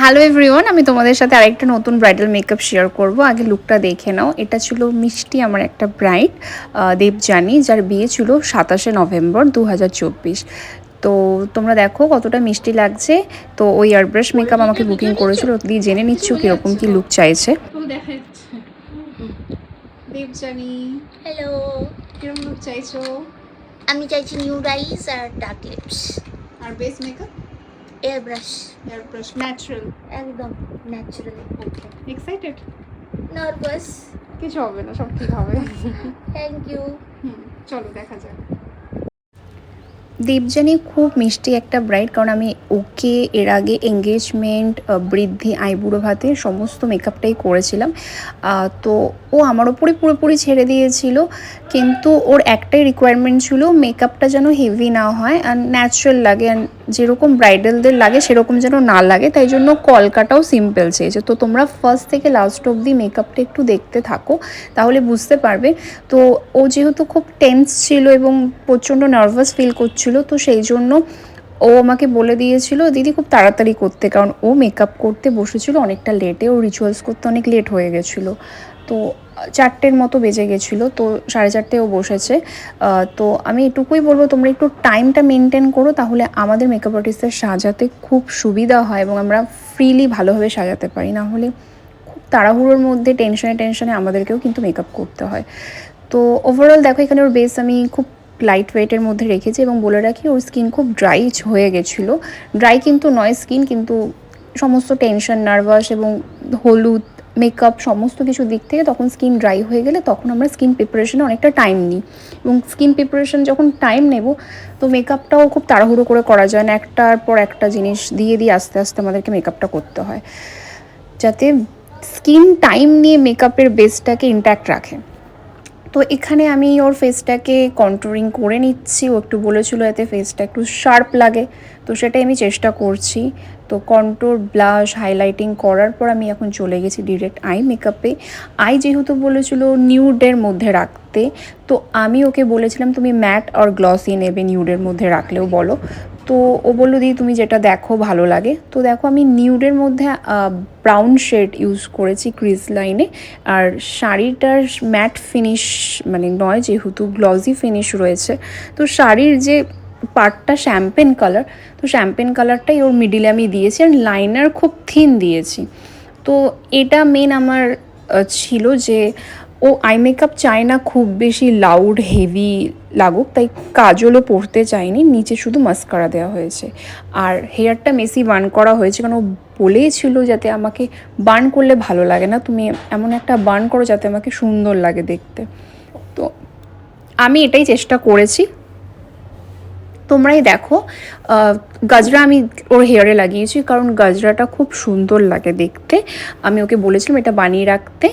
Hello everyone আমি তোমাদের সাথে আরেকটা নতুন ব্রাইডাল মেকআপ শেয়ার করব। আগে লুকটা দেখে নাও। এটা ছিল মিষ্টি আমার একটা ব্রাইড দেবজানি যার বিয়ে ছিল সাতাশে নভেম্বর দু হাজার চব্বিশ। তো তোমরা দেখো কতটা মিষ্টি লাগছে। তো ওই এয়ারব্রাশ মেকআপ আমাকে বুকিং করেছিল। দিয়ে জেনে নিচ্ছ কীরকম কী লুক চাইছে। দেখা যাচ্ছে দেবজানি হ্যালো কীরকম লুক চাইছো? আমি চাইছি নিউ রাইস আর ডার্ক লিপস আর base makeup air brush air brush natural একদম ন্যাচারাল ওকে এক্সাইটেড নার্ভাস কিছু হবে না সব ঠিক হবে। থ্যাংক ইউ হুম চলো দেখা যাক। দেবজানি খুব মিষ্টি একটা ব্রাইড কারণ আমি ওকে এর আগে এঙ্গেজমেন্ট বৃদ্ধি আইবুড়ো ভাতে সমস্ত মেকআপটাই করেছিলাম। তো ও আমার ওপরে পুরোপুরি ছেড়ে দিয়েছিল কিন্তু ওর একটাই রিকোয়ারমেন্ট ছিল মেকআপটা যেন হেভি না হয় আর ন্যাচারাল লাগে and যেরকম ব্রাইডালদের লাগে, সেরকম যেন না লাগে। তাই জন্য কলকাটাও সিম্পল চেয়েছে। তো তোমরা ফার্স্ট থেকে লাস্ট অবধি মেকআপটা একটু দেখতে থাকো, তাহলে বুঝতে পারবে। তো ও যেহেতু খুব টেন্স ছিল এবং প্রচণ্ড নার্ভাস ফিল করছিল, তো সেই জন্য ও আমাকে বলে দিয়েছিল, দিদি খুব তাড়াতাড়ি করতে। কারণ ও মেকআপ করতে বসেছিল অনেকটা লেটে ও রিচুয়ালস করতে অনেক লেট হয়ে গেছিল। তো চারটের মতো বেজে গেছিল, তো সাড়ে চারটে ও বসেছে। তো আমি এটুকুই বলব, তোমরা একটু টাইমটা মেনটেন করো, তাহলে আমাদের মেকআপ আর্টিস্টদের সাজাতে খুব সুবিধা হয় এবং আমরা ফ্রিলি ভালোভাবে সাজাতে পারি। না হলে খুব তাড়াহুড়োর মধ্যে টেনশনে টেনশনে আমাদেরকেও কিন্তু মেকআপ করতে হয়। তো ওভারঅল দেখো, এখানে ওর বেস আমি খুব লাইট ওয়েটের মধ্যে রেখেছি এবং বলে রাখি, ওর স্কিন খুব ড্রাই হয়ে গেছিল। ড্রাই কিন্তু নয় স্কিন কিন্তু সমস্ত টেনশন নার্ভাস এবং হলুদ মেকআপ সমস্ত কিছু দিক থেকে তখন স্কিন ড্রাই হয়ে গেলে তখন আমরা স্কিন প্রিপারেশনে অনেকটা টাইম নিই। এবং স্কিন প্রিপারেশন যখন টাইম নেব, তো মেকআপটাও খুব তাড়াহুড়ো করে করা যায় না। একটার পর একটা জিনিস দিয়ে দিয়ে আস্তে আস্তে আমাদেরকে মেকআপটা করতে হয়। যাতে স্কিন টাইম নিয়ে মেকআপের বেসটাকে ইন্ট্যাক্ট রাখে। তো এখানে আমি ওর ফেসটাকে কন্ট্রোলিং করে নিচ্ছি। ও একটু বলেছিল এতে ফেসটা একটু শার্প লাগে। তো সেটাই আমি চেষ্টা করছি। তো কন্ট্রোল ব্লাশ হাইলাইটিং করার পর আমি এখন চলে গেছি ডিরেক্ট আই মেকআপে আই যেহেতু বলেছিল নিউডের মধ্যে রাখতে, তো আমি ওকে বলেছিলাম, তুমি ম্যাট আর গ্লসি নেবে নিউডের মধ্যে রাখলেও বলো। তো ও বলল, দিদি, তুমি যেটা দেখো ভালো লাগে। তো দেখো, আমি নিউডের মধ্যে ব্রাউন শেড ইউজ করেছি ক্রিজ লাইনে আর শাড়িটার ম্যাট ফিনিশ মানে নয়, যেহেতু গ্লজি ফিনিশ রয়েছে। তো শাড়ির যে পার্টটা শ্যাম্পেন কালার তো শ্যাম্পেন কালারটাই ওর মিডিলে আমি দিয়েছি আর লাইনার খুব থিন দিয়েছি। তো এটা মেন আমার ছিল যে ও আই মেকআপ চায় না, খুব বেশি লাউড হেভি লাগুক, তাই কাজলও পরতে চায়নি, নিচে শুধু মাস্কারা দেওয়া হয়েছে। আর হেয়ারটা মেসি বার্ন করা হয়েছে, কারণ ও বলেইছিল যাতে আমাকে বার্ন করলে ভালো লাগে না। তুমি এমন একটা বার্ন করো যাতে আমাকে সুন্দর লাগে দেখতে। তো আমি এটাই চেষ্টা করেছি। তোমরাই দেখো গাজরা আমি ওর হেয়ারে লাগিয়েছি, কারণ গাজরাটা খুব সুন্দর লাগে দেখতে। আমি ওকে বলেছিলাম এটা বানিয়ে রাখতে।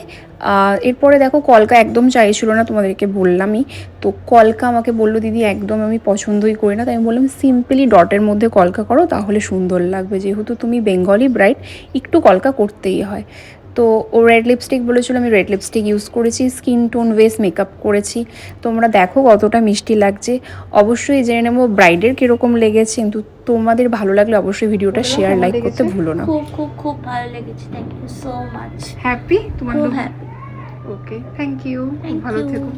এরপরে দেখো কলকা একদম চাইছিল না তোমাদেরকে বললামই। তো কলকা আমাকে বলল দিদি একদম আমি পছন্দই করি না। তাই আমি বললাম সিম্পলি ডটের মধ্যে কলকা করো তাহলে সুন্দর লাগবে। যেহেতু তুমি বেঙ্গলি ব্রাইড একটু কলকা করতেই হয়। তো ও রেড লিপস্টিক বলেছিল আমি রেড লিপস্টিক ইউজ করেছি স্কিন টোন ওয়েস মেকআপ করেছি। তোমরা দেখো কতটা মিষ্টি লাগছে। অবশ্যই জেনে নেব ব্রাইডের কীরকম লেগেছে কিন্তু তোমাদের ভালো লাগলে অবশ্যই ভিডিওটা শেয়ার লাইক করতে ভুলো না। খুব খুব খুব ভালো লেগেছে। Thank you so much happy তোমার খুব হ্যাপি ওকে থ্যাংক ইউ ভালো থেকো।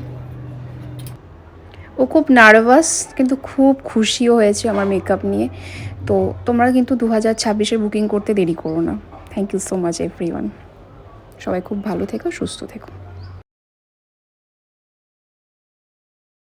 ও খুব নার্ভাস কিন্তু খুব খুশিও হয়েছে আমার মেকআপ নিয়ে। তো তোমরা কিন্তু দু হাজার ছাব্বিশে বুকিং করতে দেরি করো না। Thank you so much everyone সবাই খুব ভালো থেকো সুস্থ থেকো।